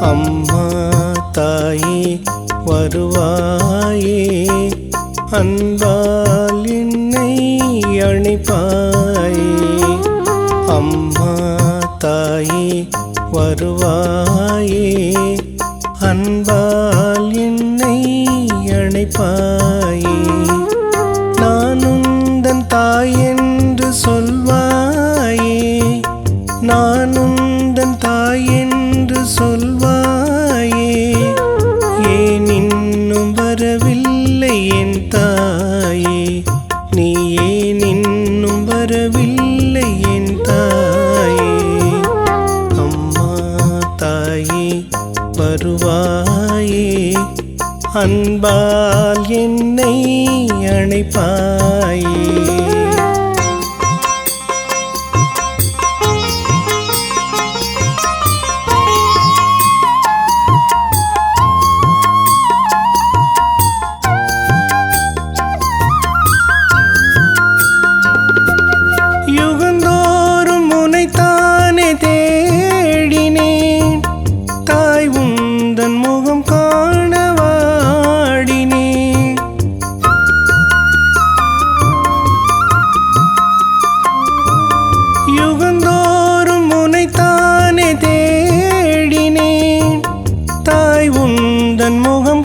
அம்மா தாயே வருவாயே அன்பால் என்னை அணிப்பாயே. அம்மா தாயே வருவாயே அன்பால் என்னை அணைப்பாயே. நானுந்தன் தாய் என்று சொல்வாயே நானுந்தன் தாய் என்று சொல்வாயே ஏன் இன்னும் வரவில்லை என் தாயே? நீ ஏன் இன்னும் வரவில்லை என் தாயே? அம்மா தாயே வருவாயே அன்பால் என்னை அணைப்பாயே.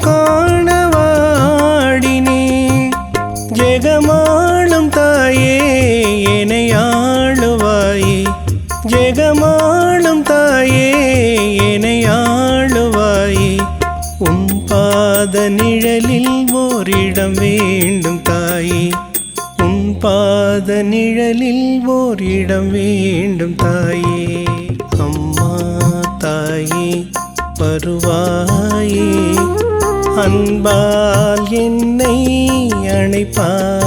காணவாடினே. ஜெகமாளும் தாயே என்னை ஆளுவாயே. ஜெகமாளும் தாயே என்னை ஆளுவாயே. உன் பாத நிழலில் ஓரிடம் வேண்டும் தாயே. உன் பாத நிழலில் ஓரிடம் வேண்டும் தாயே. அம்மா தாயே வருவாயே. அன்பால் என்னை அணைப்பாயே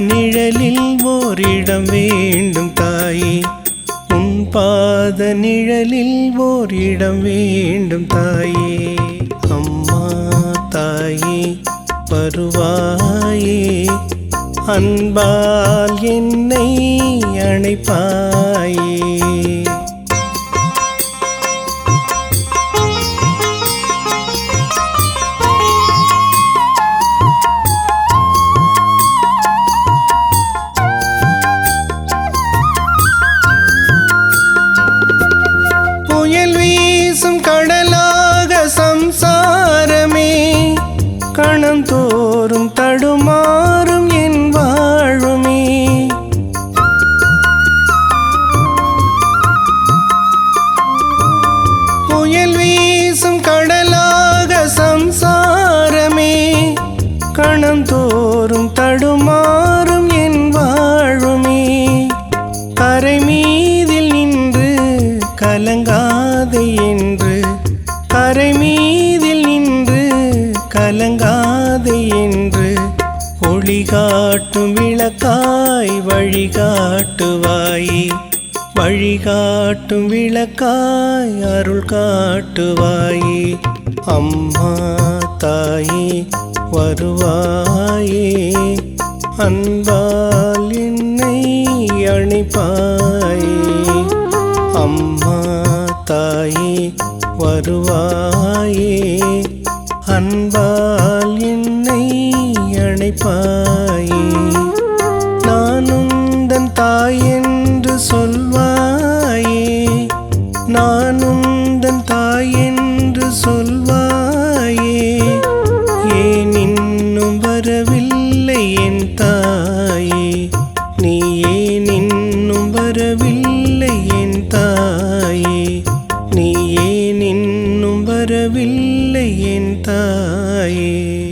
நிழலில் ஓரிடம் வேண்டும் தாயே. உன் பாத நிழலில் ஓரிடம் வேண்டும் தாயே. அம்மா தாயே வருவாயே. அன்பால் என்னை அணைப்பாயே. தோறும் தடுமாறும் என் வாழுமே. புயல் வீசும் கடலாக சம்சாரமே. கணம் தோறும் தடுமாறும் என் வாழுமே. கரை மீதில் நின்று கலங்காதே என்று. கரை மீதில் நின்று கலங்கா வழிகாட்டும் விளக்காய் வழிகாட்டுவாய். வழிகாட்டும் விளக்காய் அருள் காட்டுவாயே. அம்மா தாயே வருவாயே. அன்பால் என்னை அணிப்பாயே. அம்மா தாயே வருவாயே. அன்பால் என்னை நினைப்பாயே. நானும் தன் தாய் என்று சொல்வாயே. நானும் தன் தாய் என்று சொல்வாயே. ஏன் இன்னும் வரவில்லை என் தாயே? நீ ஏன் இன்னும் வரவில்லை என் தாயே? நீ ஏன் இன்னும் வரவில்லை என் தாயே?